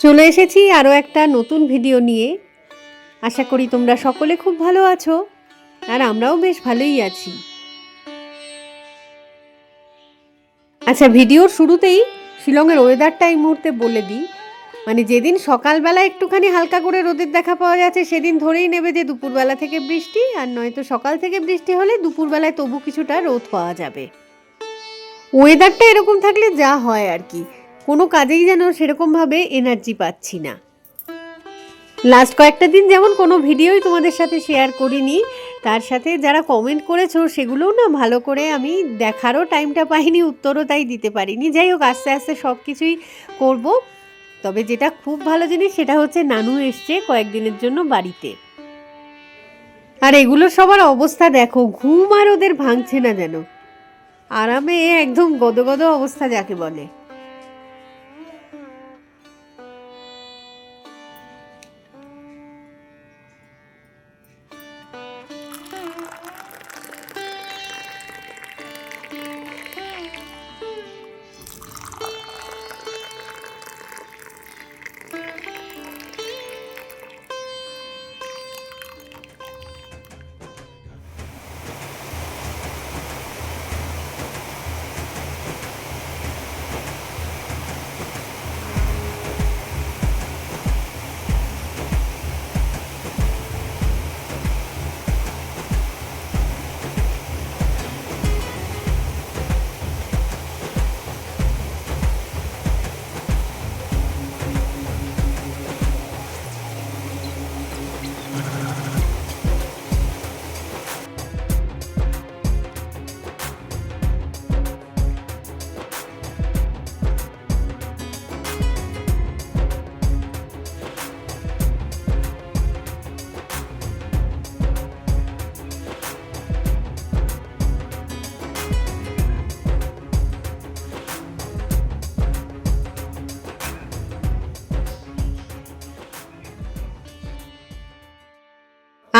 চলে এসেছি আরও একটা নতুন ভিডিও নিয়ে। আশা করি তোমরা সকলে খুব ভালো আছো, আর আমরাও বেশ ভালোই আছি। আচ্ছা ভিডিওর শুরুতেই শিলংয়ের ওয়েদারটা এই মুহূর্তে বলে দিই। মানে যেদিন সকালবেলা একটুখানি হালকা করে রোদের দেখা পাওয়া যাচ্ছে, সেদিন ধরেই নেবে যে দুপুরবেলা থেকে বৃষ্টি, আর নয়তো সকাল থেকে বৃষ্টি হলে দুপুরবেলায় তবু কিছুটা রোদ পাওয়া যাবে। ওয়েদারটা এরকম থাকলে যা হয় আর কি। কোনো কাজেই যেন সেরকমভাবে এনার্জি পাচ্ছি না। লাস্ট কয়েকটা দিন যেমন কোনো ভিডিওই তোমাদের সাথে শেয়ার করিনি, তার সাথে যারা কমেন্ট করেছ সেগুলোও না ভালো করে আমি দেখারও টাইমটা পাইনি, উত্তরও তাই দিতে পারিনি। যাই হোক, আস্তে আস্তে সব কিছুই করব। তবে যেটা খুব ভালো জিনিস সেটা হচ্ছে নানু এসছে কয়েকদিনের জন্য বাড়িতে। আর এগুলো সবার অবস্থা দেখো, ঘুম আর ওদের ভাঙছে না যেন। আরামে একদম গদগদ অবস্থা যাকে বলে।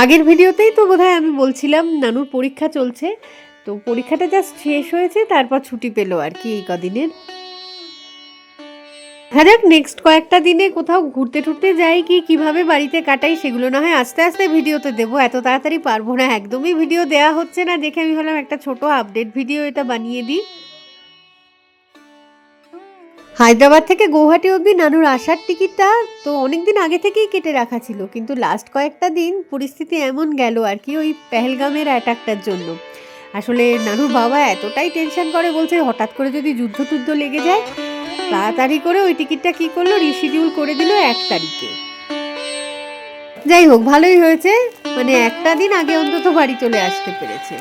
আগের ভিডিওতেই তো বোধহয় আমি বলছিলাম, নানুর পরীক্ষা চলছে। তো পরীক্ষাটা জাস্ট শেষ হয়েছে, তারপর ছুটি পেল আর কি এই কদিনের। দেখা যাক নেক্সট কয়েকটা দিনে কোথাও ঘুরতে টুরতে যাই কি, কীভাবে বাড়িতে কাটাই সেগুলো না হয় আস্তে আস্তে ভিডিওতে দেবো। এত তাড়াতাড়ি পারব না, একদমই ভিডিও দেওয়া হচ্ছে না, দেখে আমি ভাবলাম একটা ছোট আপডেট ভিডিও এটা বানিয়ে দিই। হায়দ্রাবাদ থেকে গৌহাটি অবধি নানুর আসার টিকিটটা তো অনেক দিন আগে থেকেই কেটে রাখা ছিল, কিন্তু লাস্ট কয়েকটা দিন পরিস্থিতি এমন গেল আর কি ওই পেহেলগামের অ্যাটাকটার জন্য। আসলে নানুর বাবা এতটাই টেনশন করে বলছে, হঠাৎ করে যদি যুদ্ধ টুদ্ধ লেগে যায়, তাড়াতাড়ি করে ওই টিকিটটা কি করল রিশিডিউল করে দিল এক তারিখে। যাই হোক, ভালোই হয়েছে মানে একটা দিন আগে অন্তত বাড়ি চলে আসতে পেরেছে।